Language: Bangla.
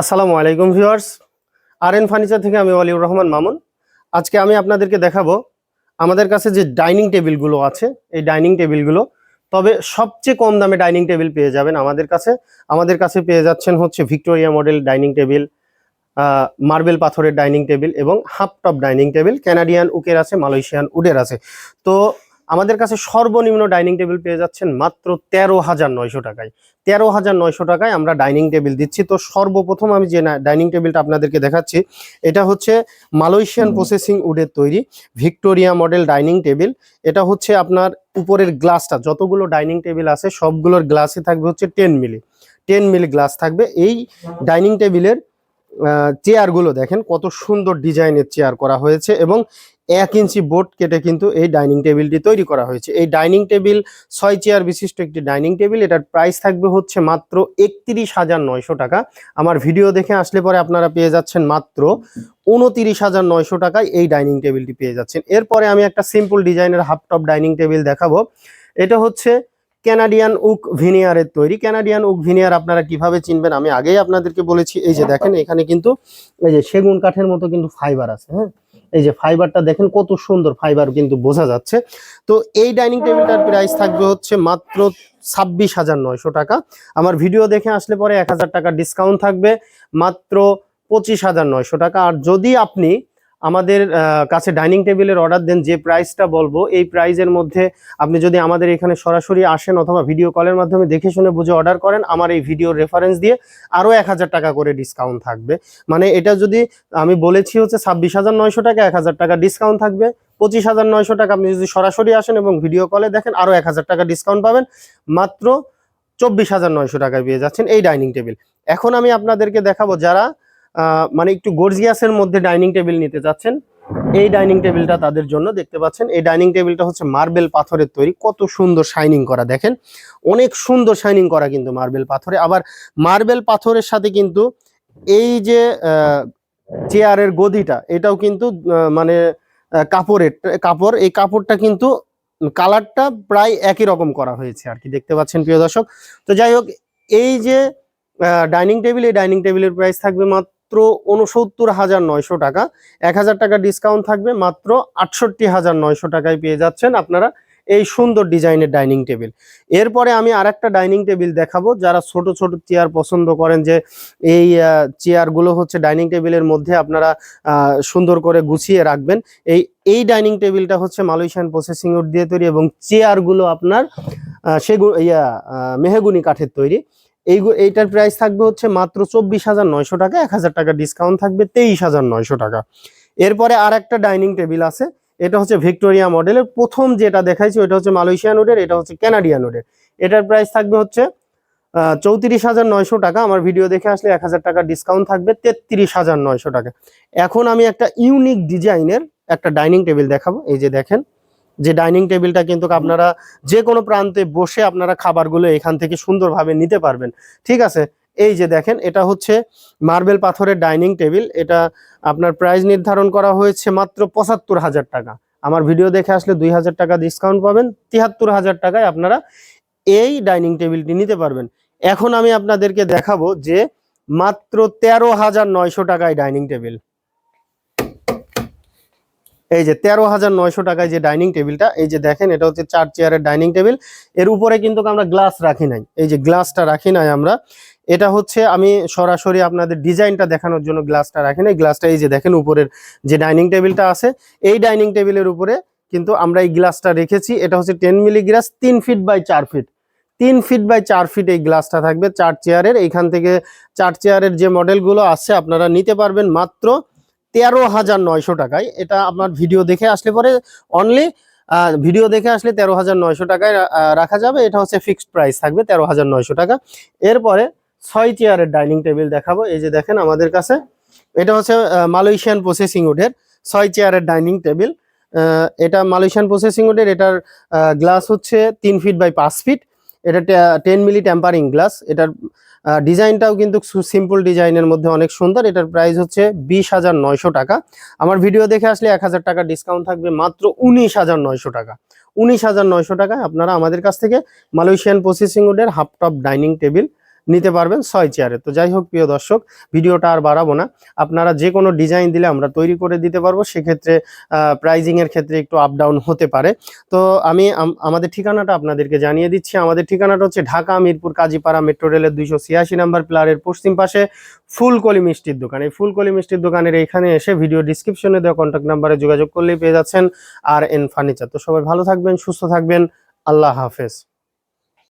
আসসালামু আলাইকুম ভিউয়ার্স। আর এন ফার্নিচার থেকে আমি ওয়ালিউর রহমান মামুন। আজকে আমি আপনাদেরকে দেখাবো আমাদের কাছে যে ডাইনিং টেবিলগুলো আছে, এই ডাইনিং টেবিলগুলো, তবে সবচেয়ে কম দামে ডাইনিং টেবিল পেয়ে যাবেন আমাদের কাছে। আমাদের কাছে পেয়ে যাচ্ছেন হচ্ছে Victoria model dining table marble পাথরের ডাইনিং টেবিল এবং half top dining table. Canadian উকের আছে, মালয়েশিয়ান উডের আছে। তো আমাদের কাছে সর্বনিম্ন ডাইনিং টেবিল পেয়ে যাচ্ছেন মাত্র তেরো হাজার নয়শো টাকায়। তেরো হাজার নয়শো টাকায় আমরা ডাইনিং টেবিল দিচ্ছি। তো সর্বপ্রথম আমি যে ডাইনিং টেবিলটা আপনাদেরকে দেখাচ্ছি এটা হচ্ছে মালয়েশিয়ান প্রসেসিং উডের তৈরি ভিক্টোরিয়া মডেল ডাইনিং টেবিল। এটা হচ্ছে আপনার উপরের গ্লাসটা যতগুলো ডাইনিং টেবিল আছে সবগুলোর গ্লাসে থাকবে হচ্ছে ten milli. Ten milli glass থাকবে। এই ডাইনিং টেবিলের চেয়ারগুলো দেখেন কত সুন্দর ডিজাইনের চেয়ার করা হয়েছে এবং এক ইঞ্চি বোর্ড কেটে কিন্তু এই ডাইনিং টেবিলটি তৈরি করা হয়েছে। এই ডাইনিং টেবিল ছয় চেয়ার বিশিষ্ট একটি ডাইনিং টেবিল। এটার প্রাইস থাকবে হচ্ছে মাত্র একত্রিশ হাজার নয়শো টাকা। আমার ভিডিও দেখে আসলে পরে আপনারা পেয়ে যাচ্ছেন মাত্র উনতিরিশ হাজার নয়শো টাকায় এই ডাইনিং টেবিলটি পেয়ে যাচ্ছেন। এরপরে আমি একটা সিম্পল ডিজাইনের হাফ টপ ডাইনিং টেবিল দেখাবো। এটা হচ্ছে ক্যানাডিয়ান উক ভিনিয়ারের তৈরি। ক্যানাডিয়ান উক ভিনিয়ার আপনারা কীভাবে চিনবেন? আমি আগেই আপনাদেরকে বলেছি, এই যে দেখেন এখানে কিন্তু এই যে সেগুন কাঠের মতো কিন্তু ফাইবার আছে হ্যাঁ? এই যে ফাইবারটা দেখেন কত সুন্দর ফাইবার কিন্তু বোঝা যাচ্ছে। তো এই ডাইনিং টেবিলটার প্রাইস থাকবে হচ্ছে মাত্র ছাব্বিশ হাজার নয়শো টাকা। আমার ভিডিও দেখে আসলে পরে এক হাজার টাকা ডিসকাউন্ট থাকবে, মাত্র পঁচিশ হাজার নয়শো টাকা। আর যদি আপনি আমাদের কাছে ডাইনিং টেবিলের অর্ডার দেন যে প্রাইসটা বলব, এই প্রাইজের মধ্যে আপনি যদি আমাদের এখানে সরাসরি আসেন অথবা ভিডিও কলের মাধ্যমে দেখে শুনে বুঝে অর্ডার করেন, আমার এই ভিডিওর রেফারেন্স দিয়ে আরও এক হাজার টাকা করে ডিসকাউন্ট থাকবে। মানে এটা যদি আমি বলেছি হচ্ছে ছাব্বিশ হাজার নয়শো টাকা, এক হাজার টাকা ডিসকাউন্ট থাকবে। পঁচিশ হাজার নয়শো টাকা আপনি যদি সরাসরি আসেন এবং ভিডিও কলে দেখেন, আরও এক হাজার টাকা ডিসকাউন্ট পাবেন। মাত্র চব্বিশ হাজার নয়শো টাকায় পেয়ে যাচ্ছেন এই ডাইনিং টেবিল। এখন আমি আপনাদেরকে দেখাবো যারা মানে একটু গর্জিয়াসের মধ্যে ডাইনিং টেবিল নিতে চাচ্ছেন এই ডাইনিং টেবিলটা তাদের জন্য দেখতে পাচ্ছেন। এই ডাইনিং টেবিলটা হচ্ছে মার্বেল পাথরের তৈরি। কত সুন্দর শাইনিং করা, দেখেন। অনেক সুন্দর শাইনিং করা কিন্তু মার্বেল পাথরে। আবার মার্বেল পাথরের সাথে কিন্তু এই যে চেয়ারের গদিটা, এটাও কিন্তু মানে কাপড়ের, কাপড়। এই কাপড়টা কিন্তু কালারটা প্রায় একই রকম করা হয়েছে আর কি, দেখতে পাচ্ছেন প্রিয় দর্শক। তো যাই হোক, এই যে ডাইনিং টেবিল, এই ডাইনিং টেবিলের প্রাইস থাকবে মাত্র উনসত্তর হাজার নয়শো টাকা। এক হাজার টাকা ডিসকাউন্ট থাকবে, মাত্র আটষট্টি হাজার নয়শো টাকায় পেয়ে যাচ্ছেন আপনারা এই সুন্দর ডিজাইনের ডাইনিং টেবিল এরপরে আমি আরেকটা ডাইনিং টেবিল দেখাবো। যারা ছোট ছোট চেয়ার পছন্দ করেন যে এই চেয়ারগুলো হচ্ছে ডাইনিং টেবিলের মধ্যে আপনারা সুন্দর করে গুছিয়ে রাখবেন। এই এই ডাইনিং টেবিলটা হচ্ছে মালয়েশিয়ান প্রসেসিং উড দিয়ে তৈরি এবং চেয়ারগুলো আপনার সেগুন ইয়া মেহগুনি কাঠের তৈরি। এই এইটার প্রাইস থাকবে হচ্ছে মাত্র চব্বিশ হাজার নয়শো টাকা, এক হাজার টাকা ডিসকাউন্ট থাকবে তেইশ হাজার নয়শো টাকা। এরপরে আর একটা ডাইনিং টেবিল আছে, এটা হচ্ছে ভিক্টোরিয়া মডেলের প্রথম যেটা দেখাইছি ওটা হচ্ছে মালয়েশিয়ান উডের এটা হচ্ছে ক্যানাডিয়ান উডের এটার প্রাইস থাকবে হচ্ছে চৌত্রিশ হাজার নয়শো টাকা। আমার ভিডিও দেখে আসলে এক হাজার টাকা ডিসকাউন্ট থাকবে, তেত্রিশ হাজার নয়শো টাকা। এখন আমি একটা ইউনিক ডিজাইনের একটা ডাইনিং টেবিল দেখাবো। এই যে দেখেন যে ডাইনিং টেবিলটা কিন্তু আপনারা যে কোনো প্রান্তে বসে আপনারা খাবারগুলো এখান থেকে সুন্দরভাবে নিতে পারবেন। ঠিক আছে? এই যে দেখেন, এটা হচ্ছে মার্বেল পাথরের ডাইনিং টেবিল। এটা আপনার প্রাইস নির্ধারণ করা হয়েছে মাত্র পঁচাত্তর হাজার টাকা। আমার ভিডিও দেখে আসলে দুই হাজার টাকা ডিসকাউন্ট পাবেন। তিয়াত্তর হাজার টাকায় আপনারা এই ডাইনিং টেবিলটি নিতে পারবেন। এখন আমি আপনাদেরকে দেখাবো যে মাত্র তেরো হাজার নয়শো টাকায় ডাইনিং টেবিল। এই যে তেরো হাজার নয়শো টাকায় যে ডাইনিং টেবিলটা, এই যে দেখেন, এটা হচ্ছে চার চেয়ারের ডাইনিং টেবিল। এর উপরে কিন্তু আমরা গ্লাস রাখি নাই। এই যে গ্লাসটা রাখি নাই আমরা। এটা হচ্ছে আমি সরাসরি আপনাদের ডিজাইনটা দেখানোর জন্য গ্লাসটা রাখি নাই। গ্লাসটা এই যে দেখেন, উপরের যে ডাইনিং টেবিলটা আছে, এই ডাইনিং টেবিলের উপরে কিন্তু আমরা এই গ্লাসটা রেখেছি। এটা হচ্ছে টেন মিলি গ্লাস তিন ফিট বাই চার ফিট। তিন ফিট বাই চার ফিট এই গ্লাসটা থাকবে চার চেয়ারের। এইখান থেকে চার চেয়ারের যে মডেলগুলো আছে, আপনারা নিতে পারবেন মাত্র তেরো হাজার নয়শো টাকায়। এটা আপনার ভিডিও দেখে আসলে পরে অনলি ভিডিও দেখে আসলে তেরো হাজার নয়শো টাকায় রাখা যাবে। এটা হচ্ছে ফিক্সড প্রাইস থাকবে তেরো হাজার নয়শো টাকা। এরপরে ছয় চেয়ারের ডাইনিং টেবিল দেখাবো। এই যে দেখেন আমাদের কাছে। এটা হচ্ছে মালয়েশিয়ান প্রসেসিং উডের ছয় চেয়ারের ডাইনিং টেবিল এটা মালয়েশিয়ান প্রসেসিং উডের এটার গ্লাস হচ্ছে তিন ফিট বাই পাঁচ ফিট এটা টেন মিলি ট্যাম্পারিং গ্লাস এটার ডিজাইনটাও কিন্তু সিম্পল ডিজাইনের মধ্যে অনেক সুন্দর, এটার প্রাইস হচ্ছে বিশ হাজার নয়শো টাকা। আমার ভিডিও দেখে আসলে এক হাজার টাকা ডিসকাউন্ট থাকবে মাত্র উনিশ হাজার নয়শো টাকা। উনিশ হাজার নয়শো টাকায় আপনারা আমাদের কাছ থেকে মালয়েশিয়ান প্রসেসিং উডের হাফ টপ ডাইনিং টেবিল নিতে পারবেন ছয় চেয়ারে তো যাই হোক, প্রিয় দর্শক, ভিডিওটা আর বাড়াবো না। আপনারা যে কোনো ডিজাইন দিলে আমরা তৈরি করে দিতে পারব। সেক্ষেত্রে প্রাইজিংয়ের ক্ষেত্রে একটু আপ ডাউন হতে পারে। তো আমি আমাদের ঠিকানাটা আপনাদেরকে জানিয়ে দিচ্ছি। আমাদের ঠিকানাটা হচ্ছে ঢাকা মিরপুর কাজীপাড়া মেট্রো রেলের দুইশো ছিয়াশি নাম্বার প্লারের পশ্চিম পাশে ফুলকলি মিষ্টির দোকান। এই ফুলকলি মিষ্টির দোকানের এইখানে এসে ভিডিও ডিসক্রিপশনে দেওয়া কন্ট্যাক্ট নাম্বারে যোগাযোগ করলেই পেয়ে যাচ্ছেন আর এন ফার্নিচার তো সবাই ভালো থাকবেন, সুস্থ থাকবেন। আল্লাহ হাফেজ।